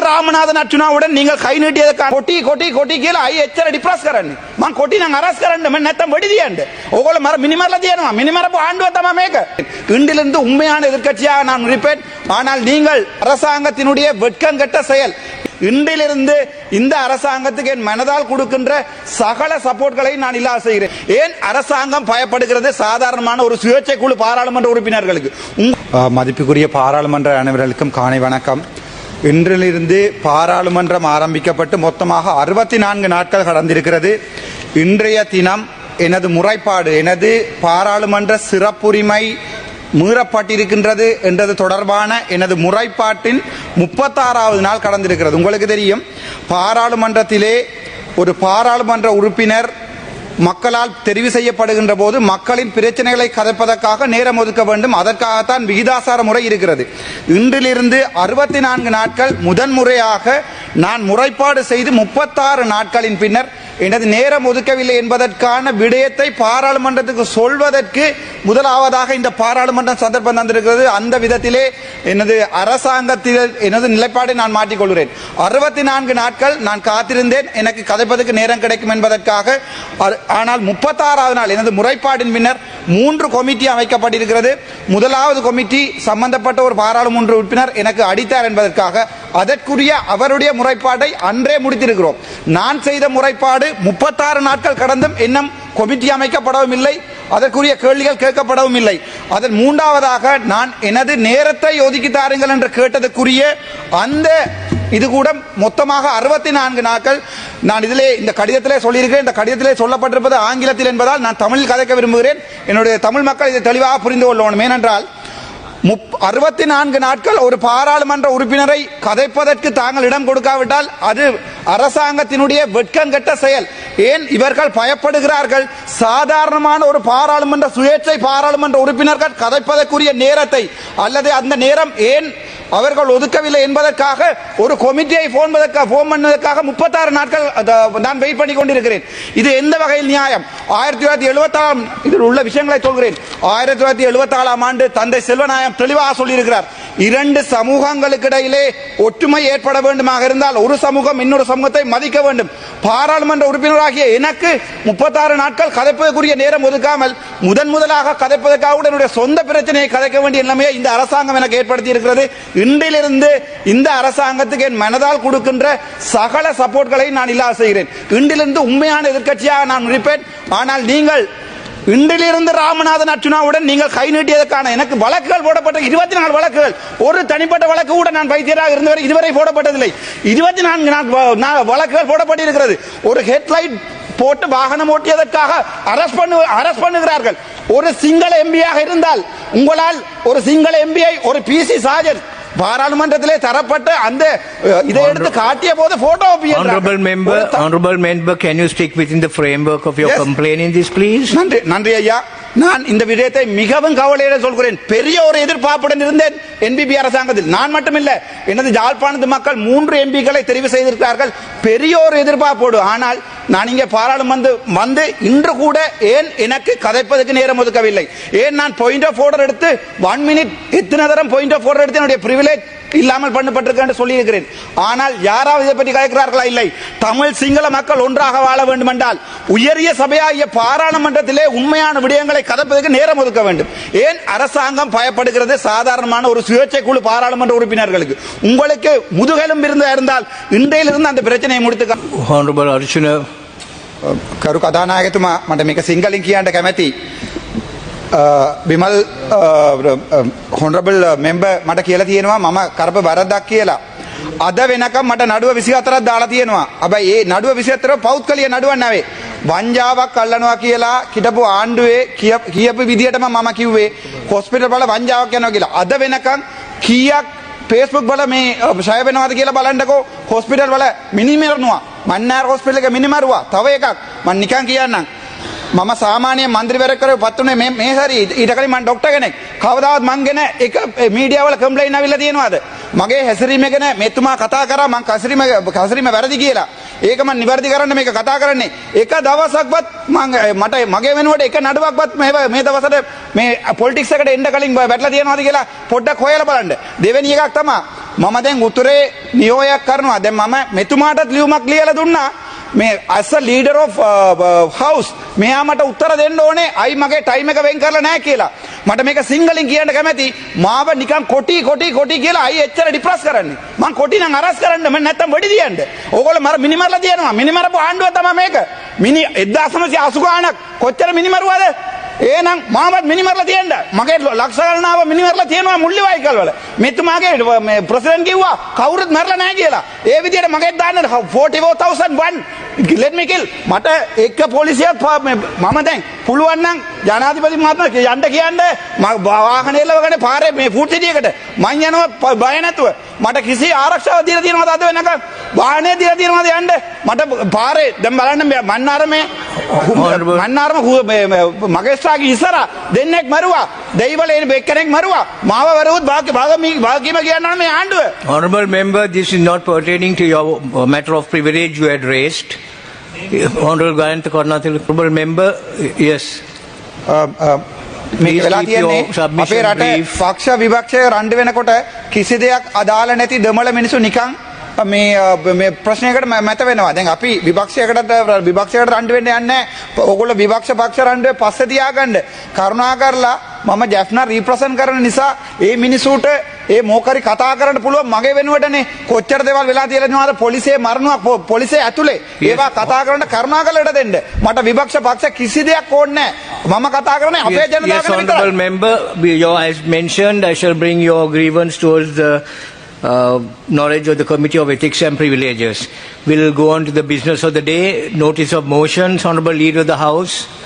ராமநாதன் அர்ச்சுனாவுடன் நீங்கள் கை நீட்டியதற்கான කොටි කොටි කොටි කියලා අයි එච්චර ඩිප්‍රස් කරන්නේ මං කොටි නම් අරස් කරන්න මම නැත්තම් වෙඩි දියන්න ඕගොල්ලෝ මර මිනිමරලා තියනවා මිනිමරපු ආණ්ඩුව තමයි මේක இன்றிலிருந்து உண்மையான எதிர்க்கட்சியாக நான் இருப்பேன் ஆனால் நீங்கள் அரசாங்கத்தினுடைய வெட்கங்கெட்ட செயல் இன்றிலிருந்து இந்த அரசாங்கத்துக்கு என் மனதால் கொடுக்கின்ற சகல சப்போர்ட்களை நான் இல்லாத செய்கிறேன் ஏன் அரசாங்கம் பயப்படுகிறது சாதாரணமான ஒரு சுயேட்சை குழு பாராளுமன்ற உறுப்பினர்களுக்கு உங்க- அஹ், மதிப்புக்குரிய பாராளுமன்ற அனைவர்களுக்கும் காலை வணக்கம் இன்றிலிருந்து பாராளுமன்றம் ஆரம்பிக்கப்பட்டு மொத்தமாக அறுபத்தி நான்கு நாட்கள் கடந்திருக்கிறது. இன்றைய தினம் எனது முறைப்பாடு எனது பாராளுமன்ற சிறப்புரிமை மீறப்பட்டிருக்கின்றது என்றது தொடர்பான எனது முறைப்பாட்டின் முப்பத்தாறாவது நாள் கடந்திருக்கிறது. உங்களுக்கு தெரியும் பாராளுமன்றத்திலே ஒரு பாராளுமன்ற உறுப்பினர் மக்களால் தெரிவு செய்யப்படுகின்ற போது மக்களின் பிரச்சனைகளை கதைப்பதற்காக நேரம் ஒதுக்க வேண்டும். அதற்காகத்தான் விகிதாசார முறை இருக்கிறது. இன்றிலிருந்து அறுபத்தி நான்கு நாட்கள் முதன்முறையாக நான் முறைப்பாடு செய்து முப்பத்தாறு நாட்களின் பின்னர் எனது நேரம் ஒதுக்கவில்லை என்பதற்கான விடயத்தை பாராளுமன்றத்துக்கு சொல்வதற்கு முதலாவதாக இந்த பாராளுமன்றம் சந்தர்ப்பம் தந்திருக்கிறது. அந்த விதத்திலே எனது அரசாங்கத்தில் எனது நிலைப்பாடை நான் மாற்றிக்கொள்கிறேன். அறுபத்தி நான்கு நாட்கள் நான் காத்திருந்தேன். எனக்கு கதைப்பதற்கு நேரம் கிடைக்கும் என்பதற்காக. ஆனால் முப்பத்தாறாவது நாள் எனது முறைப்பாடின் பின்னர் மூன்று கமிட்டி அமைக்கப்பட்டிருக்கிறது. முதலாவது கமிட்டி சம்பந்தப்பட்ட ஒரு பாராளுமன்ற உறுப்பினர் எனக்கு அடித்தார் என்பதற்காக அதற்குரிய அவருடைய முறைப்பாட்டை அன்றே முடித்திருக்கிறோம். நான் செய்த முறைப்பாடு முப்பத்தாறு நாட்கள் கடந்தும் இன்னும் கொமிட்டி அமைக்கப்படவும் இல்லை. அதற்குரிய கேள்விகள் கேட்கப்படவும் இல்லை. அதன் மூன்றாவதாக நான் எனது நேரத்தை ஒதுக்கி தாருங்கள் என்று கேட்டதற்குரிய அந்த இது கூட மொத்தமாக அறுபத்தி நான்கு நாட்கள். நான் இதிலே இந்த கடிதத்திலே சொல்லியிருக்கிறேன். இந்த கடிதத்திலே சொல்லப்பட்டிருப்பது ஆங்கிலத்தில் என்பதால் நான் தமிழில் கதைக்க விரும்புகிறேன். என்னுடைய தமிழ் மக்கள் இதை தெளிவாக புரிந்து கொள்ளணும். ஏனென்றால் முப் அறுபத்தி நான்கு நாட்கள் ஒரு பாராளுமன்ற உறுப்பினரை கதைப்பதற்கு தாங்கள் இடம் கொடுக்காவிட்டால் அது அரசாங்கத்தினுடைய வெட்கங்கெட்ட செயல். ஏன் இவர்கள் பயப்படுகிறார்கள்? சாதாரணமான ஒரு பாராளுமன்ற சுயேட்சை பாராளுமன்ற உறுப்பினர்கள் கதைப்பதற்குரிய நேரத்தை அல்லது அந்த நேரம் ஏன் அவர்கள் ஒதுக்கவில்லை என்பதற்காக ஒரு கமிட்டியை போன் போன் பண்ணதற்காக முப்பத்தாறு நாட்கள் நான் வெயிட் பண்ணி கொண்டிருக்கிறேன். இது எந்த வகையில் நியாயம்? ஆயிரத்தி தொள்ளாயிரத்தி எழுபத்தாம் இதில் உள்ள விஷயங்களை சொல்கிறேன். ஆயிரத்தி தொள்ளாயிரத்தி எழுபத்தாறாம் ஆண்டு தந்தை செல்வநாயம் தெளிவாக சொல்லியிருக்கிறார். இரண்டு சமூகங்களுக்கு இடையிலே ஒற்றுமை ஏற்பட வேண்டுமாக இருந்தால் ஒரு சமூகம் இன்னொரு சமூகத்தை மதிக்க வேண்டும். பாராளுமன்ற உறுப்பினராகிய எனக்கு முப்பத்தாறு நாட்கள் கதைப்பதற்குரிய நேரம் ஒதுக்காமல் முதன் முதலாக கதைப்பதற்காக கூட என்னுடைய சொந்த பிரச்சனையை கதைக்க வேண்டிய நிலைமையை இந்த அரசாங்கம் எனக்கு ஏற்படுத்தி இருக்கிறது இன்றிலிருந்து இந்த அரசாங்கத்துக்கு என் மனதால் கொடுக்கின்ற சகல சப்போர்ட்களை நான் இல்லாத செய்கிறேன். இன்றிலிருந்து உண்மையான எதிர்க்கட்சியாக நான் இருப்பேன். ஆனால் நீங்கள் இன்றிலிருந்து ராமநாதன் அர்ச்சுனாவுடன் நீங்கள் கை நீட்டியதற்கான எனக்கு வழக்குகள் போடப்பட்ட இருபத்தி நாலு வழக்குகள். ஒரு தனிப்பட்ட வழக்கு கூட நான் வைத்தியராக இருந்தவரை இதுவரை போடப்பட்டதில்லை. இருபத்தி நான்கு வ- வழக்குகள் போடப்பட்டிருக்கிறது. ஒரு ஹெட்லைட் போட்டு வாகனம் ஓட்டியதற்காக அரஸ்ட் பண்ணு அரஸ்ட் பண்ணுகிறார்கள். ஒரு சிங்கள எம்பியாக இருந்தால் உங்களால் ஒரு சிங்கள எம்பியை ஒரு பிசி சாஜன் பாராளுமன்றத்திலே தரப்பட்ட அந்த இதை எடுத்து காட்டிய போது photo Honorable member, honorable member, can you stick within the framework of your Yes. complaint in this, please? நன்றி நன்றி ஐயா. நான் இந்த விடயத்தை மிகவும் கவலையோட சொல்கிறேன். பெரிய ஒரு எதிர்பார்ப்புடன் இருந்தேன் என்பிபி அரசாங்கத்தில். நான் மட்டுமில்ல எனது யாழ்ப்பாணத்து மக்கள் மூன்று எம்பிக்களை தெரிவு செய்திருக்கிறார்கள். பெரிய ஒரு எதிர்பார்ப்போடு. ஆனால் நான் இங்கே பாராளுமன்ற வந்து இன்று கூட ஏன் எனக்கு கதைப்பதற்கு நேரம் ஒதுக்கவில்லை? ஏன் நான் பாயிண்ட் ஆஃப் ஆர்டர் எடுத்து ஒன் மினிட் எத்தனை தரம் பாயிண்ட் ஆஃப் ஆர்டர் எடுத்து என்னுடைய பிரிவிலேஜ் இல்லாமல் பண்ணப்பட்டிருக்கேன் சொல்லியிருக்கிறேன். ஆனால் யாராவது இதை பற்றி கேட்கிறார்களா இல்லை. தமிழ் சிங்கள மக்கள் ஒன்றாக வாழ வேண்டும் என்றால் உயரிய சபையாகிய பாராளுமன்றத்திலே உண்மையான விடயங்களை கதப்பதற்கு நேரம் ஒதுக்க வேண்டும். ஏன் அரசாங்கம் பயப்படுகிறது சாதாரணமான ஒரு சுயேட்சை குழு பாராளுமன்ற உறுப்பினர்களுக்கு? உங்களுக்கு முதுகெலும் இருந்தால் இன்றையிலிருந்து அந்த பிரச்சனையை முடித்து Honorable කරු කතානායකතුමා මට මේක සිංහලින් කියන්න කැමැති බිමල් හොන්රබල් මෙම්බ මට කියලා තියෙනවා මම කරප වැරද්දක් කියලා. අද වෙනකම් මට නඩුව විසි අතරත් දාලා තියෙනවා අබයි ඒ නඩුව විසිත්තර පෞද් කලිය නඩුවන් නවේ. වංජාවක් කල්ලනවා කියලා කිටපු ආණ්ඩුවේ කිය- කියපු විදිහටම මම කිව්වේ කොස්පිට බල වංජාවක් යනවා කියලා. අද වෙනකම් කීයක් ෆේස්බුක් බල මේ ෂය වෙනවාද කියලා බලන්නකෝ හොස්පිටල් වල මිනිමරනවා මන්නාර හොස්පිටල් එක මිනිමරුවා. තව එකක්. මම නිකන් කියන්නම්. මම සාමාන්‍ය මන්ත්‍රීවරයෙක් කරේ පත් උනේ මේ මේ හරි ඊට කලින් මම ડોක්ටර් කෙනෙක්. කවදාවත් මං ගැන එක මීඩියා වල කම්ප්ලේන් ආවිල්ලා තියෙනවද? මගේ හැසිරීම ගැන මෙතුමා කතා කරා මං කසිරීම කසිරීම වැරදි කියලා. ඒක මං නිවැරදි කරන්න මේක කතා කරන්නේ. එක දවසක්වත් මං මට මගේ වෙනුවට එක නඩුවක්වත් මේ මේ දවසට මේ පොලිටික්ස් එකට එන්න කලින් වැටලා තියෙනවද කියලා පොඩ්ඩක් හොයලා බලන්න. දෙවෙනි එකක් තමයි මම දැන් උතුරේ නියෝගයක් කරනවා. දැන් මම මෙතුමාටත් ලියුමක් ලියලා දුන්නා. මේ as a leader of uh, uh, house මෙයා මට උත්තර දෙන්න ඕනේ අයි මගේ ටයිම් එක වෙන් කරලා නැහැ කියලා. මට මේක සිංහලෙන් කියන්න කැමැති. මාව නිකන් කොටි කොටි කොටි කියලා අයි එච්චර ඩිප්‍රස් කරන්නේ. මං කොටි නම් අරස් කරන්න මම නැත්තම් වෙඩි දියන්න ඕගොල්ලෝ මර මිනිමරලා තියනවා. මිනිමරපු ආණ්ඩුව තමයි මේක. මිනි 1980 ගාණක් කොච්චර මිනිමරුවද? ඒනම් මාවත් මිනිමරලා තියෙන්න. මගේ ලක්ෂ ගණනාව මිනිමරලා තියෙනවා මුල්ලිවයිකල් වල. මෙතුමාගේ මේ ප්‍රෙසිඩන්ට් කිව්වා කවුරුත් මරලා නැහැ කියලා. ඒ විදිහට මගේ දාන්න 44001 let me kill. මට එක පොලිසියක් පා- මේ මම දැන් පුළුවන් නම් ජනාධිපති මහත්මයා යන්න කියන්න. මම වාහන එල්ලවගෙන පාරේ මේ ෆුඩ් සිටියකට මං යනවා ප- බය නැතුව. මට කිසි ආරක්ෂාවක් දීලා තියෙනවද අද වෙනකන්? වාහනේ දීලා තියෙනවද යන්න? මට පාරේ දැන් බලන්න මේ මන්නාරමේ Honorable- මන්නාරම මේ- මේ මගේස්ත්‍රාගේ ඉස්සර දෙන්නෙක් මරුවා දෙයිවල එන එක්කෙනෙක් මරුවා මාව වරුවත් භාග්‍ය භාගමී භාග්‍යම කියනවා මේ ආණ්ඩුව Honorable member, this is not pertaining to your uh, matter of privilege you had raised. Honorable Gayantha Karnathil, honorable member, yes. මේක Please වෙලා තියෙන්නේ අපේ රට. පක්ෂ විපක්ෂය රණ්ඩු වෙනකොට කිසි දෙයක් අදාළ නැති දෙමළ මිනිස්සු නිකන් මේ ප්‍රශ්නයකට මැත වෙනවා. දැන් අපි විපක්ෂයකට විපක්ෂයකට රණ්ඩු වෙන්න යන්නේ. ඕගොල්ලෝ විපක්ෂ පක්ෂ රණ්ඩුවේ පස්සේ තියාගන්න. කරුණා කරලා මම ජැෆ්නා රීප්‍රසන්ට් කරන නිසා ඒ මිනිසුන්ට ඒ මොකරි කතා කරන්න පුළුවන් මගේ වෙනුවටනේ කොච්චර දේවල් වෙලා තියෙලා තියෙනවද පොලිසිය මරනවා පොලිසිය ඇතුලේ ඒවා කතා කරන්න කරුණා කරලා දෙන්න මට විපක්ෂ පක්ෂ කිසි දෙයක් ඕනේ මම කතා කරන්නේ අපේ Yes, yes, ජනතාව ගැන honorable විතරයි member, your, as mentioned, I shall bring your grievance towards the uh, knowledge of the Committee of Ethics and Privileges. We'll go on to the business of the day. Notice of motions, honorable leader of the House.